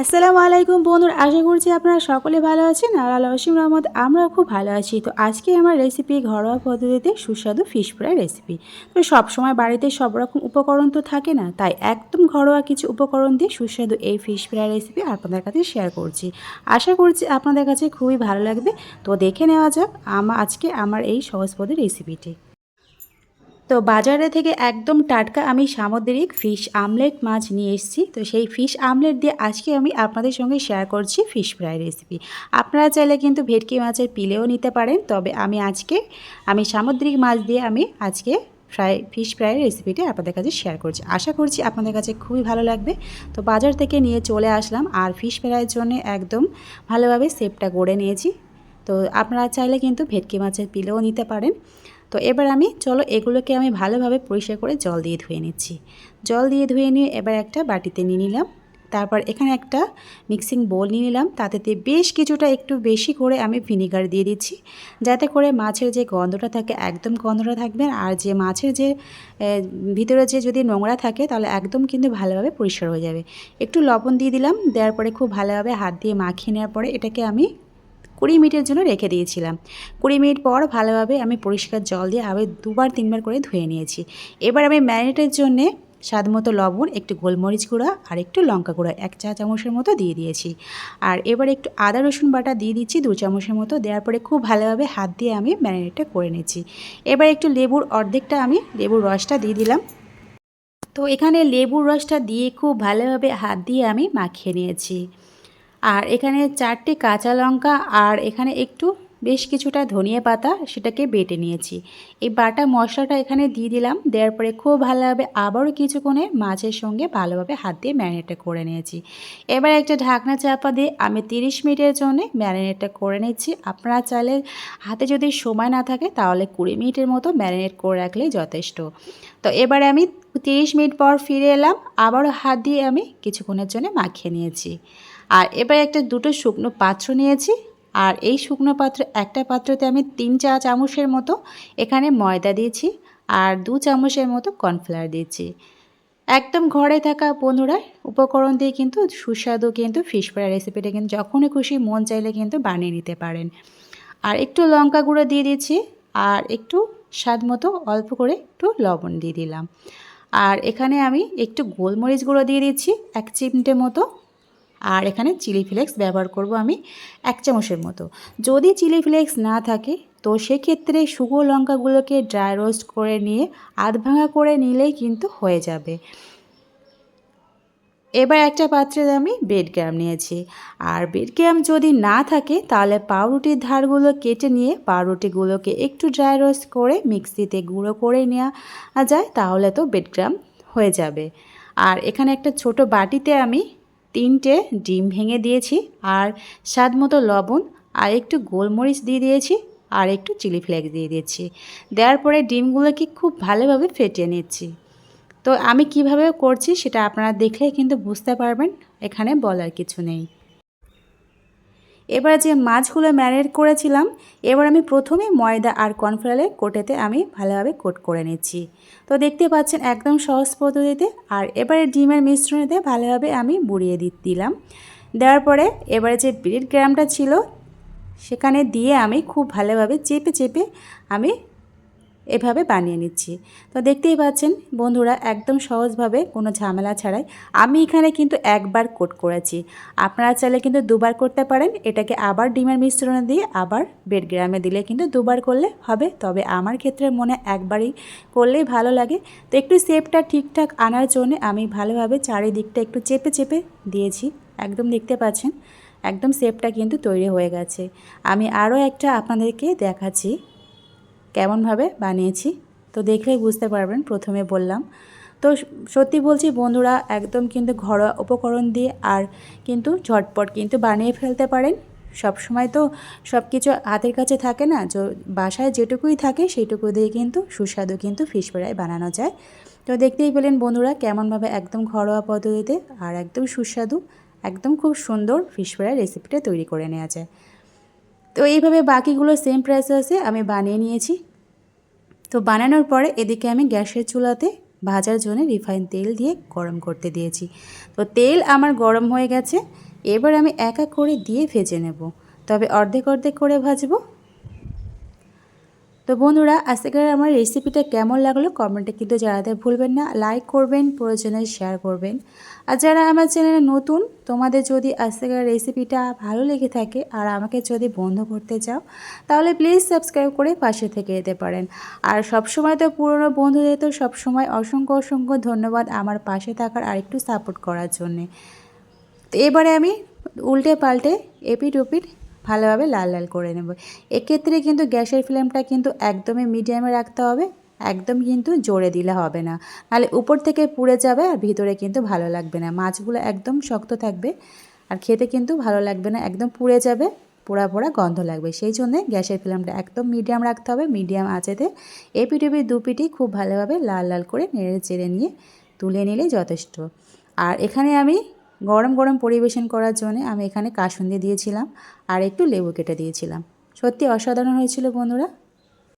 আসসালামু আলাইকুম বন্ধুর, আশা করছি আপনারা সকলে ভালো আছেন আর আল্লাহ অসীম রহমত, আমরাও খুব ভালো আছি। তো আজকে আমার রেসিপি ঘরোয়া পদ্ধতিতে সুস্বাদু ফিশ ফ্রাই রেসিপি তো সবসময় বাড়িতে সব রকম উপকরণ তো থাকে না, তাই একদম ঘরোয়া কিছু উপকরণ দিয়ে সুস্বাদু এই ফিশ ফ্রাই রেসিপি আপনাদের কাছে শেয়ার করছি। আশা করছি আপনাদের কাছে খুবই ভালো লাগবে। তো দেখে নেওয়া যাক আমার আজকে আমার এই সহজ পদের রেসিপিটি তো বাজারে থেকে একদম টাটকা আমি সামুদ্রিক ফিশ আমলেট মাছ নিয়ে এসেছি। তো সেই ফিশ আমলেট দিয়ে আজকে আমি আপনাদের সঙ্গে শেয়ার করছি ফিশ ফ্রাই রেসিপি আপনারা চাইলে কিন্তু ভেটকি মাছের পিলেও নিতে পারেন। তবে আমি আজকে, আমি সামুদ্রিক মাছ দিয়ে আমি আজকে ফ্রাই ফিশ ফ্রাইয়ের রেসিপিটি আপনাদের কাছে শেয়ার করছি। আশা করছি আপনাদের কাছে খুবই ভালো লাগবে। তো বাজার থেকে নিয়ে চলে আসলাম। আর ফিশ ফ্রাইয়ের জন্য একদম ভালোভাবে সেপটা গড়ে নিয়েছি। তো আপনারা চাইলে কিন্তু ভেটকি মাছের পিলেও নিতে পারেন। তো এবার আমি, চলো এগুলোকে আমি ভালোভাবে পরিষ্কার করে জল দিয়ে ধুয়ে নিচ্ছি। জল দিয়ে ধুয়ে নিয়ে এবার একটা বাটিতে নিয়ে নিলাম। তারপর এখানে একটা মিক্সিং বোল নিয়ে নিলাম। তাতেতে বেশ কিছুটা একটু বেশি করে আমি ভিনিগার দিয়ে দিচ্ছি। যাতে করে মাছের যে গন্ধটা থাকে, একদম গন্ধটা থাকবে আর যে মাছের যে ভিতরে যে যদি নোংরা থাকে, তাহলে একদম কিন্তু ভালোভাবে পরিষ্কার হয়ে যাবে। একটু লবণ দিয়ে দিলাম। দেওয়ার পরে খুব ভালোভাবে হাত দিয়ে মাখিয়ে নেওয়ার পরে এটাকে আমি কুড়ি মিনিটের জন্য রেখে দিয়েছিলাম। কুড়ি মিনিট পর ভালোভাবে আমি পরিষ্কার জল দিয়ে আবার দুবার, তিনবার করে ধুয়ে নিয়েছি। এবার আমি ম্যারিনেটের জন্যে স্বাদ মতো লবণ, একটু গোলমরিচ গুঁড়া আর একটু লঙ্কা গুঁড়া এক চা চামচের মতো দিয়ে দিয়েছি। আর এবার একটু আদা, রসুন বাটা দিয়ে দিচ্ছি দু চামচের মতো। দেওয়ার পরে খুব ভালোভাবে হাত দিয়ে আমি ম্যারিনেটটা করে নিচ্ছি। এবার একটু লেবুর অর্ধেকটা আমি লেবুর রসটা দিয়ে দিলাম। তো এখানে লেবুর রসটা দিয়ে খুব ভালোভাবে হাত দিয়ে আমি মাখিয়ে নিয়েছি। আর এখানে চারটি কাঁচা লঙ্কা আর এখানে একটু বেশ কিছুটা ধনিয়া পাতা সেটাকে বেটে নিয়েছি। এই বাটা মশলাটা এখানে দিয়ে দিলাম, দেওয়ার পরে খুব ভালোভাবে আবারও কিছুক্ষণে মাছের সঙ্গে ভালোভাবে হাত দিয়ে ম্যারিনেটটা করে নিয়েছি। এবার একটা ঢাকনা চাপা দিয়ে আমি তিরিশ মিনিটের জন্য ম্যারিনেটটা করে নিচ্ছি। আপনারা চাইলে হাতে যদি সময় না থাকে তাহলে কুড়ি মিনিটের মতো ম্যারিনেট করে রাখলেই যথেষ্ট। তো এবারে আমি তিরিশ মিনিট পর ফিরে এলাম, আবারও হাত দিয়ে আমি কিছুক্ষণের জন্য মাখিয়ে নিয়েছি। আর এবার একটা দুটো শুকনো পাত্র নিয়েছি। আর এই শুকনো পাত্র, একটা পাত্রতে আমি তিন চা চামচের মতো এখানে ময়দা দিয়েছি আর দু চামচের মতো কর্নফ্লাওয়ার দিয়েছি। একদম ঘরে থাকা বন্ধুরা, উপকরণ দিয়ে কিন্তু সুস্বাদু কিন্তু ফিশ ফ্রাই রেসিপিটা কিন্তু যখনই খুশি মন চাইলে কিন্তু বানিয়ে নিতে পারেন। আর একটু লঙ্কা গুঁড়ো দিয়ে দিচ্ছি আর একটু স্বাদ মতো অল্প করে একটু লবণ দিয়ে দিলাম। আর এখানে আমি একটু গোলমরিচ গুঁড়ো দিয়ে দিচ্ছি এক চিমটে মতো আর এখানে চিলি ফ্লেক্স ব্যবহার করব আমি এক চামচের মতো। যদি চিলি ফ্লেক্স না থাকে, তো সেক্ষেত্রে শুকনো লঙ্কাগুলোকে ড্রাই রোস্ট করে নিয়ে, আধ ভাঙা করে নিলেই কিন্তু হয়ে যাবে। এবার একটা পাত্রে আমি বেড গ্রাম নিয়েছি। আর বেড গ্রাম যদি না থাকে, তাহলে পাউরুটির ধারগুলো কেটে নিয়ে, পাউরুটিগুলোকে একটু ড্রাই রোস্ট করে মিক্সিতে গুঁড়ো করে নেওয়া যায়, তাহলে তো বেড গ্রাম হয়ে যাবে। আর এখানে একটা ছোট বাটিতে আমি তিনটে ডিম ভেঙে দিয়েছি আর স্বাদ মতো লবণ আর একটু গোলমরিচ দিয়ে দিয়েছি আর একটু চিলি ফ্লেক্স দিয়ে দিয়েছি। দেওয়ার পরে ডিমগুলোকে খুব ভালোভাবে ফেটিয়ে নিচ্ছি। তো আমি কীভাবে করছি সেটা আপনারা দেখলে কিন্তু বুঝতে পারবেন, এখানে বলার কিছু নেই। এবার যে মাছগুলো ম্যারিনেট করেছিলাম, এবার আমি প্রথমে ময়দা আর কর্নফ্লাওয়ারে কোটেতে আমি ভালোভাবে কোট করে নিচ্ছি। তো দেখতে পাচ্ছেন একদম সহজ পদ্ধতিতে, আর এবারে ডিমের মিশ্রণেতে ভালোভাবে আমি বুড়িয়ে দিলাম। দেওয়ার পরে এবারে যে ব্রেড গ্রামটা ছিল, সেখানে দিয়ে আমি খুব ভালোভাবে চেপে চেপে আমি এভাবে বানিয়ে নিচ্ছি। তো দেখতেই পাচ্ছেন, বন্ধুরা একদম সহজভাবে কোনো ঝামেলা ছাড়াই আমি এখানে কিন্তু একবার কোট করেছি। আপনারা চাইলে কিন্তু দুবার করতে পারেন, এটাকে আবার ডিমের মিশ্রণে দিয়ে আবার বেড গ্রামে দিলে কিন্তু দুবার করলে হবে। তবে আমার ক্ষেত্রে মনে একবারই করলেই ভালো লাগে। তো একটু শেপটা ঠিকঠাক আনার জন্য আমি ভালোভাবে চারিদিকটা একটু চেপে চেপে দিয়েছি। একদম দেখতে পাচ্ছেন, একদম শেপটা কিন্তু তৈরি হয়ে গেছে। আমি আরও একটা আপনাদেরকে দেখাচ্ছি। কেমনভাবে বানিয়েছি? তো দেখলেই বুঝতে পারবেন, প্রথমে বললাম। তো সত্যি বলছি বন্ধুরা, একদম কিন্তু ঘরোয়া উপকরণ দিয়ে আর কিন্তু ঝটপট কিন্তু বানিয়ে ফেলতে পারেন। সব সময় তো সব কিছু হাতের কাছে থাকে না যে বাসায় যেটুকুই থাকে সেইটুকু দিয়ে কিন্তু সুস্বাদু কিন্তু ফিশ ফ্রাই বানানো যায়। তো দেখতেই পেলেন বন্ধুরা, কেমনভাবে একদম ঘরোয়া পদ্ধতিতে আর একদম সুস্বাদু, একদম খুব সুন্দর ফিশ ফ্রাই রেসিপিটা তৈরি করে নেওয়া যায়। তো এইভাবে বাকিগুলো সেম প্রসেসে আমি বানিয়ে নিয়েছি। তো বানানোর পরে এদিকে আমি গ্যাসের চুলাতে ভাজার জন্য রিফাইন তেল দিয়ে গরম করতে দিয়েছি। তো তেল আমার গরম হয়ে গেছে, এবার আমি এক এক করে দিয়ে ভেজে নেব। তবে অর্ধেক অর্ধেক করে ভাজবো। তো বন্ধুরা, আজকের আমার রেসিপিটা কেমন লাগল কমেন্টে কিন্তু জানাতে ভুলবেন না। লাইক করবেন, প্রয়োজনে শেয়ার করবেন। আর যারা আমার চ্যানেলে নতুন, তোমাদের যদি আজকের রেসিপিটা ভালো লেগে থাকে আর আমাকে যদি বন্ধ করতে চাও, তাহলে প্লিজ সাবস্ক্রাইব করে পাশে থেকে যেতে পারেন। আর সবসময় তো পুরনো বন্ধুদের তো সবসময় অসংখ্য অসংখ্য ধন্যবাদ আমার পাশে থাকার আর একটু সাপোর্ট করার জন্যে। তো এবারে আমি উল্টে পাল্টে এপিট ওপিট ভালোভাবে লাল লাল করে নেব। এক্ষেত্রে কিন্তু গ্যাসের ফ্লেমটা কিন্তু একদমই মিডিয়ামে রাখতে হবে, একদম কিন্তু জোরে দিলে হবে না। নাহলে উপর থেকে পুড়ে যাবে আর ভিতরে কিন্তু ভালো লাগবে না। মাছগুলো একদম শক্ত থাকবে আর খেতে কিন্তু ভালো লাগবে না, একদম পুড়ে যাবে, পোড়া পোড়া গন্ধ লাগবে। সেই জন্যে গ্যাসের ফ্লেমটা একদম মিডিয়াম রাখতে হবে, মিডিয়াম আঁচেতে এপিটিপি দুপিটি খুব ভালোভাবে লাল লাল করে নেড়ে চেড়ে নিয়ে তুলে নিলে যথেষ্ট। আর এখানে আমি গরম গরম পরিবেশন করার জন্য আমি এখানে কাসুন্দি দিয়েছিলাম আর একটু লেবু কেটে দিয়েছিলাম। সত্যি অসাধারণ হয়েছিল বন্ধুরা।